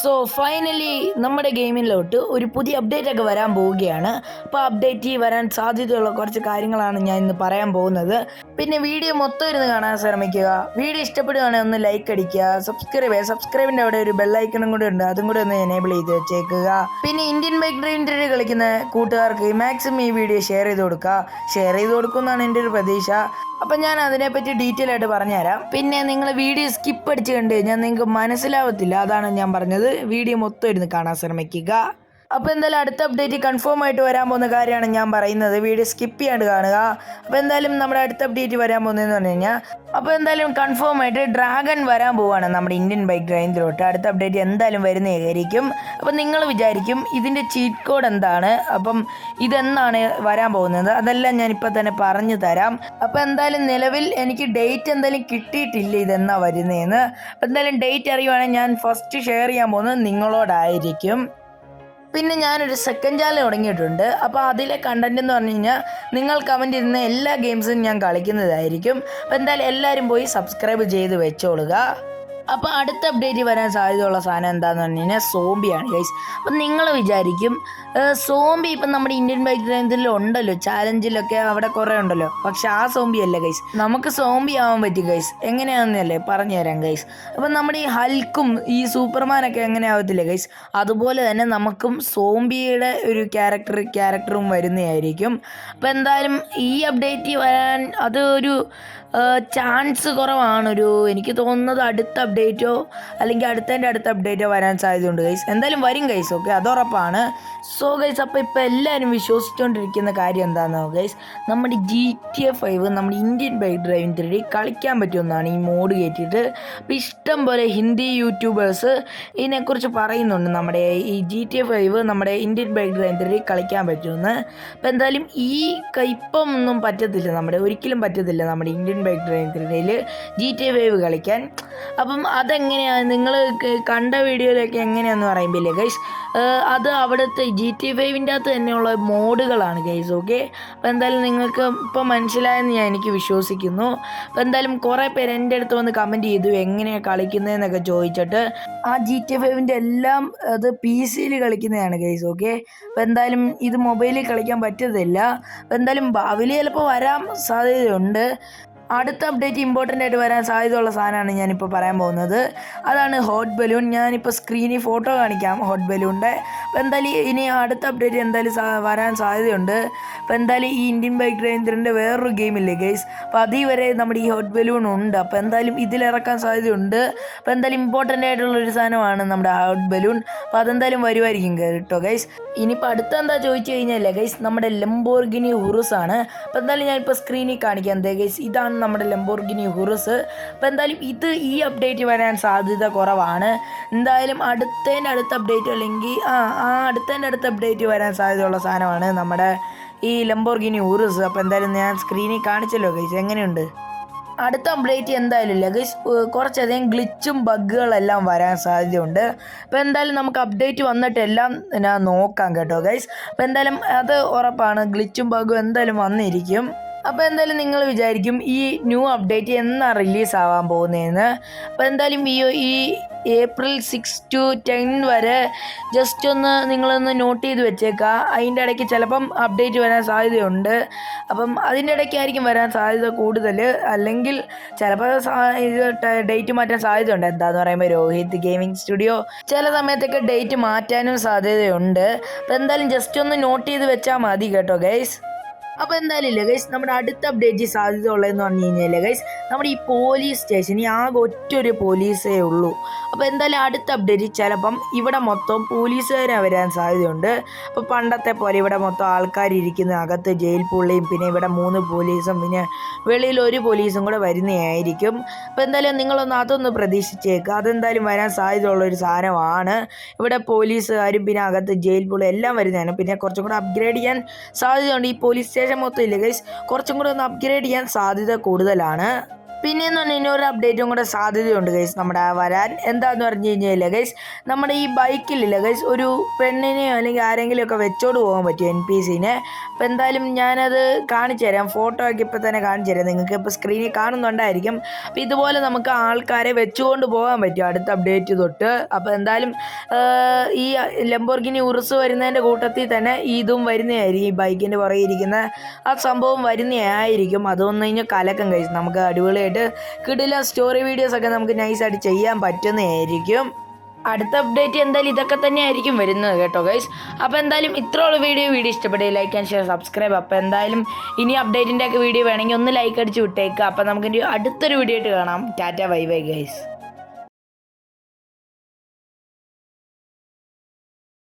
So finally നമ്മുടെ ഗെയിമിലോട്ട് ഒരു പുതിയ അപ്ഡേറ്റ് ഒക്കെ വരാൻ പോവുകയാണ്. അപ്പോൾ അപ്ഡേറ്റ് വരാൻ സാധ്യതയുള്ള കുറച്ച് കാര്യങ്ങളാണ് ഞാൻ ഇന്ന് പറയാൻ പോകുന്നത്. പിന്നെ വീഡിയോ മൊത്തം ഇരുന്ന് കാണാൻ ശ്രമിക്കുക. വീഡിയോ ഇഷ്ടപ്പെടുകയാണെങ്കിൽ ഒന്ന് ലൈക്ക് അടിക്കുക. സബ്സ്ക്രൈബ് ചെയ്യുക സബ്സ്ക്രൈബിന്റെ അവിടെ ഒരു ബെല്ലൈക്കണും കൂടെ ഉണ്ട്. അതും കൂടെ ഒന്ന് എനേബിൾ ചെയ്ത് വെച്ചേക്കുക. പിന്നെ ഇന്ത്യൻ ബൈക്ക് ഡ്രൈവിംഗ് ഡ്രൈവ് കളിക്കുന്ന കൂട്ടുകാർക്ക് മാക്സിമം ഈ വീഡിയോ ഷെയർ ചെയ്ത് കൊടുക്കുക. ഷെയർ ചെയ്ത് കൊടുക്കുമെന്നാണ് എന്റെ ഒരു പ്രതീക്ഷ. അപ്പം ഞാൻ അതിനെപ്പറ്റി ഡീറ്റെയിൽ ആയിട്ട് പറഞ്ഞുതരാം. പിന്നെ നിങ്ങൾ വീഡിയോ സ്കിപ്പ് അടിച്ച് കണ്ടു കഴിഞ്ഞാൽ നിങ്ങൾക്ക് മനസ്സിലാവത്തില്ല. അതാണ് ഞാൻ പറഞ്ഞത്. വീഡിയോ മൊത്തം ഇരുന്ന് കാണാൻ ശ്രമിക്കുക. അപ്പോൾ എന്തായാലും അടുത്ത അപ്ഡേറ്റ് കൺഫേം ആയിട്ട് വരാൻ പോകുന്ന കാര്യമാണ് ഞാൻ പറയുന്നത്. വീഡിയോ സ്കിപ്പ് ചെയ്യാണ്ട് കാണുക. അപ്പോൾ എന്തായാലും നമ്മുടെ അടുത്ത അപ്ഡേറ്റ് വരാൻ പോകുന്നതെന്ന് പറഞ്ഞു കഴിഞ്ഞാൽ അപ്പോൾ എന്തായാലും കൺഫേം ആയിട്ട് ഡ്രാഗൺ വരാൻ പോവാണ് നമ്മുടെ ഇന്ത്യൻ ബൈക്ക് ഡ്രൈവിലോട്ട് അടുത്ത അപ്ഡേറ്റ് എന്തായാലും വരുന്നതായിരിക്കും അപ്പോൾ നിങ്ങൾ വിചാരിക്കും ഇതിന്റെ ചീറ്റ് കോഡ് എന്താണ്? അപ്പം ഇതെന്നാണ് വരാൻ പോകുന്നത്. അതെല്ലാം ഞാൻ ഇപ്പോൾ തന്നെ പറഞ്ഞു തരാം. അപ്പോൾ എന്തായാലും നിലവിൽ എനിക്ക് ഡേറ്റ് എന്തായാലും കിട്ടിയിട്ടില്ല ഇതെന്നാ വരുന്നതെന്ന് അപ്പോൾ എന്തായാലും ഡേറ്റ് അറിയുവാണെങ്കിൽ ഞാൻ ഫസ്റ്റ് ഷെയർ ചെയ്യാൻ പോകുന്നത് നിങ്ങളോടായിരിക്കും. പിന്നെ ഞാനൊരു സെക്കൻഡ് ചാനൽ തുടങ്ങിയിട്ടുണ്ട്. അപ്പോൾ അതിലെ കണ്ടന്റ് എന്ന് പറഞ്ഞു കഴിഞ്ഞാൽ നിങ്ങൾ കമന്റ് ഇരുന്ന എല്ലാ ഗെയിംസും ഞാൻ കളിക്കുന്നതായിരിക്കും. അപ്പോൾ എന്തായാലും എല്ലാവരും പോയി സബ്സ്ക്രൈബ് ചെയ്ത് വെച്ചോളുക. അപ്പോൾ അടുത്ത അപ്ഡേറ്റ് വരാൻ സാധ്യതയുള്ള സാധനം എന്താണെന്ന് പറഞ്ഞു കഴിഞ്ഞാൽ സോംബിയാണ് ഗൈസ് അപ്പം നിങ്ങൾ വിചാരിക്കും സോംബി ഇപ്പം നമ്മുടെ ഇന്ത്യൻ ബൈക്ക് റേഞ്ചിൽ ഉണ്ടല്ലോ ചാലഞ്ചിലൊക്കെ അവിടെ കുറേ ഉണ്ടല്ലോ. പക്ഷെ ആ സോംബി അല്ല ഗൈസ് നമുക്ക് സോംബി ആവാൻ പറ്റും ഗൈസ് എങ്ങനെയാണെന്നല്ലേ പറഞ്ഞു തരാം ഗൈസ് അപ്പം നമ്മുടെ ഈ ഹൽക്കും ഈ സൂപ്പർമാനൊക്കെ എങ്ങനെ ആവത്തില്ല ഗൈസ് അതുപോലെ തന്നെ നമുക്കും സോംബിയുടെ ഒരു ക്യാരക്ടർ ക്യാരക്ടറും വരുന്നതായിരിക്കും. അപ്പം എന്തായാലും ഈ അപ്ഡേറ്റ് വരാൻ അത് ഒരു ചാൻസ് കുറവാണൊരു. എനിക്ക് തോന്നുന്നത് അടുത്ത അപ്ഡേറ്റോ അല്ലെങ്കിൽ അടുത്തതിന്റെ അടുത്ത അപ്ഡേറ്റോ വരാൻ സാധ്യതയുണ്ട് ഗൈസ് എന്തായാലും വരും ഗൈസ് ഓക്കെ അതുറപ്പാണ്. സോ ഗൈസ് അപ്പോൾ ഇപ്പോൾ എല്ലാവരും വിശ്വസിച്ചുകൊണ്ടിരിക്കുന്ന കാര്യം എന്താണെന്നോ ഗൈസ് നമ്മുടെ ജി ടി എ ഫൈവ് നമ്മുടെ ഇന്ത്യൻ ബൈക്ക് ഡ്രൈവിംഗ് ത്രീ കളിക്കാൻ പറ്റുമെന്നാണ് ഈ മോഡ് കയറ്റിയിട്ട് അപ്പോൾ ഇഷ്ടം പോലെ ഹിന്ദി യൂട്യൂബേഴ്സ് ഇതിനെക്കുറിച്ച് പറയുന്നുണ്ട്. നമ്മുടെ ഈ ജി ടി എ ഫൈവ് നമ്മുടെ ഇന്ത്യൻ ബൈക്ക് ഡ്രൈവിംഗ് ത്രീ കളിക്കാൻ പറ്റുമെന്ന്. അപ്പോൾ എന്തായാലും ഈ ഇപ്പം ഒന്നും പറ്റത്തില്ല. നമ്മുടെ ഒരിക്കലും പറ്റത്തില്ല. നമ്മുടെ ഇന്ത്യൻ ബൈക്ക് ഡ്രൈവിംഗ് ത്രീയിൽ ജി ടി ഫൈവ് കളിക്കാൻ. അപ്പം അതെങ്ങനെയാണ് നിങ്ങൾ കണ്ട വീഡിയോയിലൊക്കെ എങ്ങനെയാണെന്ന് പറയുമ്പോൾ ഗൈസ് അത് അവിടുത്തെ ജി ടി ഫൈവിന്റെ അകത്ത് തന്നെയുള്ള മോഡുകളാണ് ഗൈസ് ഓക്കെ അപ്പോൾ എന്തായാലും നിങ്ങൾക്ക് ഇപ്പോൾ മനസ്സിലായെന്ന് ഞാൻ എനിക്ക് വിശ്വസിക്കുന്നു. അപ്പോൾ എന്തായാലും കുറേ പേര് എന്റെ അടുത്ത് വന്ന് കമന്റ് ചെയ്തു എങ്ങനെയാണ് കളിക്കുന്നതെന്നൊക്കെ ചോദിച്ചിട്ട്. ആ ജി ടി ഫൈവിന്റെ എല്ലാം അത് പി സിയിൽ കളിക്കുന്നതാണ് ഗൈസ് ഓക്കെ അപ്പോൾ എന്തായാലും ഇത് മൊബൈലിൽ കളിക്കാൻ പറ്റത്തില്ല. അപ്പോൾ എന്തായാലും ഭാവിയിൽ ചിലപ്പോൾ വരാൻ സാധ്യതയുണ്ട്. അടുത്ത അപ്ഡേറ്റ് ഇമ്പോർട്ടന്റ് ആയിട്ട് വരാൻ സാധ്യതയുള്ള സാധനമാണ് ഞാനിപ്പോൾ പറയാൻ പോകുന്നത്. അതാണ് ഹോട്ട് ബലൂൺ ഞാനിപ്പോൾ സ്ക്രീനിൽ ഫോട്ടോ കാണിക്കാം. ഹോട്ട് ബലൂണിന്റെ അപ്പോൾ എന്തായാലും ഇനി അടുത്ത അപ്ഡേറ്റ് എന്തായാലും വരാൻ സാധ്യതയുണ്ട്. അപ്പോൾ എന്തായാലും ഈ ഇന്ത്യൻ ബൈക്ക് ഡ്രൈവറിന്റെ വേറൊരു ഗെയിമില്ലേ ഗെയ്സ് അപ്പോൾ അതിൽ വരെ നമ്മുടെ ഈ ഹോട്ട് ബലൂൺ ഉണ്ട്. അപ്പോൾ എന്തായാലും ഇതിലിറക്കാൻ സാധ്യതയുണ്ട്. അപ്പോൾ എന്തായാലും ഇമ്പോർട്ടന്റ് ആയിട്ടുള്ള ഒരു സാധനമാണ് നമ്മുടെ ഹോട്ട് ബലൂൺ അപ്പോൾ അതെന്തായാലും വരുമായിരിക്കും കേട്ടോ ഗൈസ് ഇനിയിപ്പോൾ അടുത്ത എന്താ ചോദിച്ചു കഴിഞ്ഞാൽ ഗൈസ് നമ്മുടെ ലംബോർഗിനി ഹുറുസ് ആണ്. അപ്പോൾ എന്തായാലും ഞാനിപ്പോൾ സ്ക്രീനിൽ കാണിക്കാം. എന്താ ഗൈസ് ഇതാണ് നമ്മുടെ ലംബോർഗിനി ഹുറുസ് അപ്പോൾ എന്തായാലും ഇത് ഈ അപ്ഡേറ്റ് വരാൻ സാധ്യത കുറവാണ്. എന്തായാലും അടുത്തതിന്റെ അടുത്ത അപ്ഡേറ്റ് അല്ലെങ്കിൽ ആ അടുത്തതിന്റെ അടുത്ത അപ്ഡേറ്റ് വരാൻ സാധ്യതയുള്ള സാധനമാണ് നമ്മുടെ ഈ ലംബോർഗിനി ഊറസ് അപ്പോൾ എന്തായാലും ഞാൻ സ്ക്രീനിൽ കാണിച്ചല്ലോ ഗൈസ് എങ്ങനെയുണ്ട്? അടുത്ത അപ്ഡേറ്റ് എന്തായാലും ഇല്ല ഗൈസ് കുറച്ചധികം ഗ്ലിച്ചും ബഗ്ഗുകളെല്ലാം വരാൻ സാധ്യതയുണ്ട്. അപ്പോൾ എന്തായാലും നമുക്ക് അപ്ഡേറ്റ് വന്നിട്ട് എല്ലാം ഞാൻ നോക്കാം കേട്ടോ ഗൈസ് അപ്പോൾ എന്തായാലും അത് ഉറപ്പാണ് ഗ്ലിച്ചും ബഗ്ഗും എന്തായാലും വന്നിരിക്കും. അപ്പോൾ എന്തായാലും നിങ്ങൾ വിചാരിക്കും ഈ ന്യൂ അപ്ഡേറ്റ് എന്നാണ് റിലീസ് ആവാൻ പോകുന്നതെന്ന്. അപ്പോൾ എന്തായാലും ഈ ഈ ഏപ്രിൽ സിക്സ് ടു ടെൻ വരെ ജസ്റ്റ് ഒന്ന് നിങ്ങളൊന്ന് നോട്ട് ചെയ്ത് വെച്ചേക്കുക അതിന്റെ ഇടയ്ക്ക് ചിലപ്പം അപ്ഡേറ്റ് വരാൻ സാധ്യതയുണ്ട്. അപ്പം അതിന്റെ ഇടയ്ക്കായിരിക്കും വരാൻ സാധ്യത കൂടുതൽ. അല്ലെങ്കിൽ ചിലപ്പോൾ ഇത് ഡേറ്റ് മാറ്റാൻ സാധ്യതയുണ്ട്. എന്താന്ന് പറയുമ്പോൾ രോഹിത് ഗെയിമിംഗ് സ്റ്റുഡിയോ ചില സമയത്തൊക്കെ ഡേറ്റ് മാറ്റാനും സാധ്യതയുണ്ട്. അപ്പോൾ എന്തായാലും ജസ്റ്റ് ഒന്ന് നോട്ട് ചെയ്ത് വെച്ചാൽ മതി കേട്ടോ ഗൈസ് അപ്പോൾ എന്തായാലും ഗൈസ് നമ്മുടെ അടുത്ത അപ്ഡേറ്റ് സാധ്യത ഉള്ളതെന്ന് പറഞ്ഞു കഴിഞ്ഞാൽ ഗൈസ് നമ്മുടെ ഈ പോലീസ് സ്റ്റേഷൻ ഈ ആകെ ഒറ്റൊരു പോലീസേ ഉള്ളൂ. അപ്പോൾ എന്തായാലും അടുത്ത അപ്ഡേറ്റ് ചിലപ്പം ഇവിടെ മൊത്തം പോലീസുകാരെ വരാൻ സാധ്യതയുണ്ട്. അപ്പോൾ പണ്ടത്തെ പോലെ ഇവിടെ മൊത്തം ആൾക്കാർ ഇരിക്കുന്ന അകത്ത് ജയിൽ പുള്ളിയും പിന്നെ ഇവിടെ മൂന്ന് പോലീസും പിന്നെ വെളിയിൽ ഒരു പോലീസും കൂടെ വരുന്നതായിരിക്കും. അപ്പോൾ എന്തായാലും നിങ്ങളൊന്ന് അതൊന്ന് പ്രതീക്ഷിച്ചേക്കുക അതെന്തായാലും വരാൻ സാധ്യതയുള്ള ഒരു സാധനമാണ്. ഇവിടെ പോലീസുകാരും പിന്നെ അകത്ത് ജയിൽ പുള്ളി എല്ലാം വരുന്നതാണ്. പിന്നെ കുറച്ചും കൂടെ അപ്ഗ്രേഡ് ചെയ്യാൻ സാധ്യതയുണ്ട് ഈ പോലീസ് സ്റ്റേഷൻ മൊത്തം ഇല്ല ഗൈസ് കുറച്ചും കൂടെ ഒന്ന് അപ്ഗ്രേഡ് ചെയ്യാൻ സാധ്യത കൂടുതലാണ്. പിന്നെ എന്ന് കഴിഞ്ഞാൽ ഒരു അപ്ഡേറ്റും കൂടെ സാധ്യതയുണ്ട് ഗൈസ് നമ്മുടെ വരാൻ. എന്താന്ന് പറഞ്ഞു കഴിഞ്ഞാൽ ഗൈസ് നമ്മുടെ ഈ ബൈക്കിലില്ല ഗൈസ് ഒരു പെണ്ണിനെയോ അല്ലെങ്കിൽ ആരെങ്കിലും ഒക്കെ വെച്ചോണ്ട് പോകാൻ പറ്റും എൻ പി സിനെ അപ്പോൾ എന്തായാലും ഞാനത് കാണിച്ചു തരാം. ഫോട്ടോ ഒക്കെ ഇപ്പോൾ തന്നെ കാണിച്ചു തരാം. നിങ്ങൾക്ക് ഇപ്പോൾ സ്ക്രീനിൽ കാണുന്നുണ്ടായിരിക്കും. അപ്പോൾ ഇതുപോലെ നമുക്ക് ആൾക്കാരെ വെച്ചുകൊണ്ട് പോകാൻ പറ്റും അടുത്ത അപ്ഡേറ്റ് തൊട്ട്. അപ്പോൾ എന്തായാലും ഈ ലംബോർഗിനി ഉറുസ് വരുന്നതിന്റെ കൂട്ടത്തിൽ തന്നെ ഇതും വരുന്നതായിരിക്കും ഈ ബൈക്കിന്റെ പുറകെ ഇരിക്കുന്ന ആ സംഭവം വരുന്നതായിരിക്കും. അതൊന്നും കഴിഞ്ഞാൽ കലക്കം കഴിച്ചു നമുക്ക് അടിപൊളിയായിട്ട് കിടില സ്റ്റോറി വീഡിയോസ് ഒക്കെ നമുക്ക് നൈസായിട്ട് ചെയ്യാൻ പറ്റുന്നതായിരിക്കും. അടുത്ത അപ്ഡേറ്റ് എന്തായാലും ഇതൊക്കെ തന്നെ ആയിരിക്കും വരുന്നത് കേട്ടോ ഗൈസ് അപ്പോൾ എന്തായാലും ഇത്രയുള്ള വീഡിയോ വീഡിയോ ഇഷ്ടപ്പെട്ടേ ലൈക്ക് ആൻഡ് ഷെയർ സബ്സ്ക്രൈബ് അപ്പോൾ എന്തായാലും ഇനി അപ്ഡേറ്റിന്റെ ഒക്കെ വീഡിയോ വേണമെങ്കിൽ ഒന്ന് ലൈക്ക് അടിച്ച് വിട്ടേക്കുക അപ്പോൾ നമുക്ക് അടുത്തൊരു വീഡിയോ ആയിട്ട് കാണാം. Tata bye bye guys